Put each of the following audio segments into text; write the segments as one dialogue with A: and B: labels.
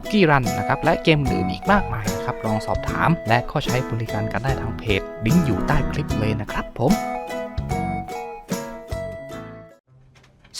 A: คุกกี้รันนะครับและเกมอื่นอีกมากมายนะครับลองสอบถาม และก็ใช้บริการกันได้ทางเพจลิงก์อยู่ใต้คลิปเลยนะครับผม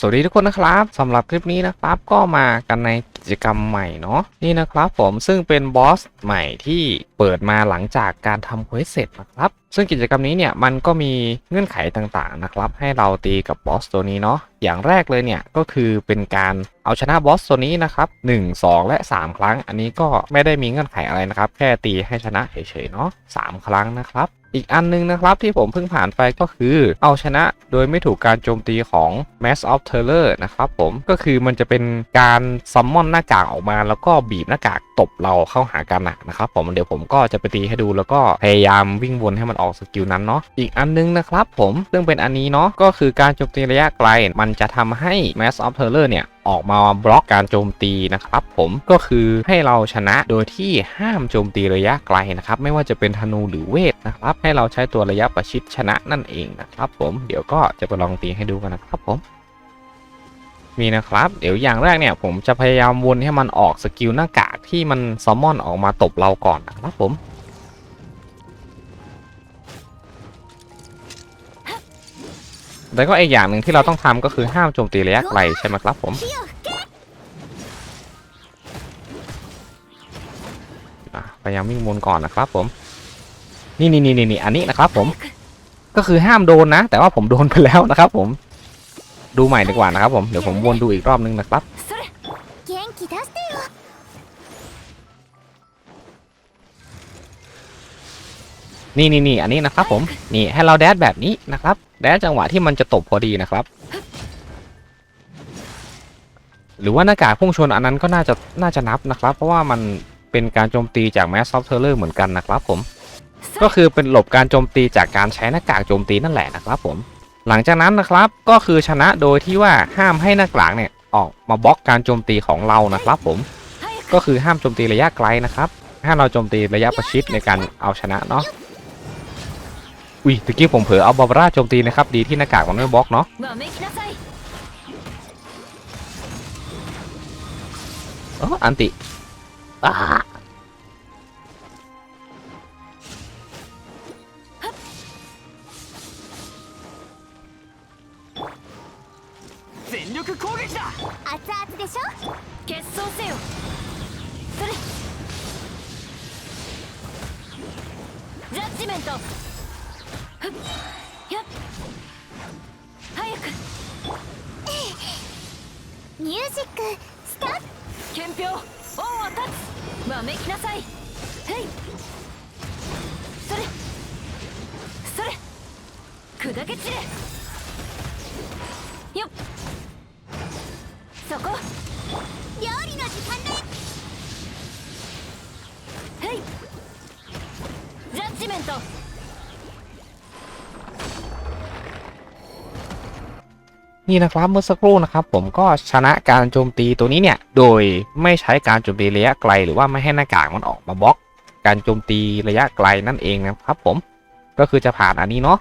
A: สวัสดีทุกคนนะครับสำหรับคลิปนี้นะครับก็มากันในกิจกรรมใหม่เนาะนี่นะครับผมซึ่งเป็นบอสใหม่ที่เปิดมาหลังจากการทำเควสเสร็จนะครับซึ่งกิจกรรมนี้เนี่ยมันก็มีเงื่อนไขต่างๆนะครับให้เราตีกับบอสตัวนี้เนาะอย่างแรกเลยเนี่ยก็คือเป็นการเอาชนะบอสตัวนี้นะครับ1 2 และ 3 ครั้ง อันนี้ก็ไม่ได้มีเงื่อนไขอะไรนะครับแค่ตีให้ชนะเฉยๆเนาะ3ครั้งนะครับ อีกอันนึงนะครับที่ผมเพิ่งผ่านไปก็คือ เอาชนะโดยไม่ถูกการโจมตีของ Mass of Terror นะครับผมก็คือมันจะเป็นการซัมมอนหน้ากากออกมา แล้วก็บีบหน้ากากตบเราเข้าหากันนะนะครับผมเดี๋ยวผมก็จะไปตีให้ดูแล้วก็พยายามวิ่งวนให้มันออกสกิลนั้นเนาะอีกอันนึงนะครับผมซึ่งเป็นอันนี้เนาะก็คือการโจมตีระยะไกล มันจะทำให้ Mass of Terror เนี่ยออกมาบล็อกการโจมตีนะครับผมก็คือให้เราชนะโดยที่ห้ามโจมตีระยะไกลนะครับไม่ว่าจะเป็นธนูหรือเวทนะครับให้เราใช้ตัวระยะประชิดชนะนั่นเองนะครับผมเดี๋ยวก็จะไปลองตีให้ดูกันนะครับผมมีนะครับ เดี๋ยวอย่างแรกเนี่ยผมจะพยายามวนให้มันออกสกิลหน้ากากที่มันซอมมอนออกมาตบเราก่อนนะครับผม แล้วก็ไออย่างหนึ่งที่เราต้องทำก็คือห้ามโจมตีระยะไกลใช่ไหมครับผมพยายามวิ่งวนก่อนนะครับผม นี่นี่นี่นี่อันนี้นะครับผม ก็คือห้ามโดนนะ แต่ว่าผมโดนไปแล้วนะครับผม ดูใหม่ดีกว่านะครับผม เดี๋ยวผมวนดูอีกรอบนึงนะครับ นี่นี่นี่อันนี้นะครับผมนี่ให้เราแดดแบบนี้นะครับ แดดจังหวะที่มันจะตบพอดีนะครับ หรือว่าหน้ากากพุ่งชนอันนั้นก็น่าจะน่าจะนับนะครับ เพราะว่ามันเป็นการโจมตีจากแมสซอฟเทอร์เลอร์เหมือนกันนะครับผมก็คือเป็นหลบการโจมตีจากการใช้หน้ากากโจมตีนั่นแหละนะครับผม หลังจากนั้นนะครับก็คือชนะโดยที่ว่าห้ามให้หน้ากากเนี่ยออกมาบล็อกการโจมตีของเรานะครับผม ก็คือห้ามโจมตีระยะไกลนะครับ ให้เราโจมตีระยะประชิดในการเอาชนะเนาะ อุ้ยตะกี้ผมเผลอเอาบาบาร่าโจมตีนะครับ ดีที่หน้ากากมันไม่บล็อกเนาะ
B: わめきなさい
A: เอออันติอ้า
C: 全力攻撃だ
B: 熱々でしょ決闘せよそれジャッジメントふっやっ 早く。ミュージックスタート憲兵恩は立つ。わめきなさい。へい。それ。それ。砕け散れ。よっ。そこ。料理の時間だよ。はい。ジャッジメント
A: นี่นะครับเมื่อสักครู่นะครับผมก็ชนะการโจมตีตัวนี้เนี่ย โดยไม่ใช้การโจมตีระยะไกล หรือว่าไม่ให้หน้ากากมันออกมาบล็อก การโจมตีระยะไกลนั่นเองนะครับผมก็คือจะผ่านอันนี้เนาะ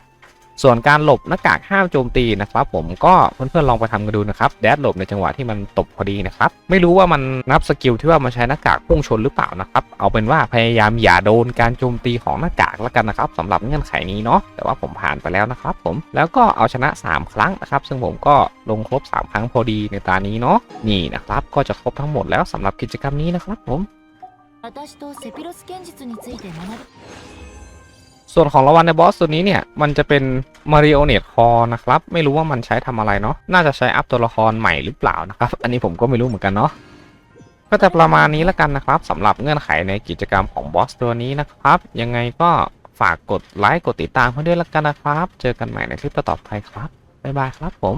A: ส่วนการหลบหน้ากากห้ามโจมตีนะครับ ผมก็เพื่อนๆลองไปทำกันดูนะครับแดดหลบในจังหวะที่มันตบพอดีนะครับ ไม่รู้ว่ามันนับสกิลที่ว่ามันใช้หน้ากากพุ่งชนหรือเปล่านะครับ เอาเป็นว่าพยายามอย่าโดนการโจมตีของหน้ากากแล้วกันนะครับสำหรับเงื่อนไขนี้เนาะแต่ว่าผมผ่านไปแล้วนะครับ ผมแล้วก็เอาชนะ 3 ครั้งนะครับ ซึ่งผมก็ลงครบ 3 ครั้งพอดีในตานี้เนาะนี่นะครับ ก็จะครบทั้งหมดแล้วสำหรับกิจกรรมนี้นะครับ ผม
B: 私とセピロス剣術について学ぶ
A: ส่วนของรางวัลในบอสตัวนี้เนี่ย มันจะเป็นมาริโอเนตคอนะครับ ไม่รู้ว่ามันใช้ทำอะไรเนาะน่าจะใช้อัพตัวละครใหม่หรือเปล่านะครับ อันนี้ผมก็ไม่รู้เหมือนกันเนาะก็จะประมาณนี้แล้วกันนะครับสำหรับเงื่อนไขในกิจกรรมของบอสตัวนี้นะครับ ยังไงก็ฝากกดไลค์กดติดตามเพื่อด้วยแล้วกันนะครับ เจอกันใหม่ในคลิปต่อไปครับบ๊ายบายครับผม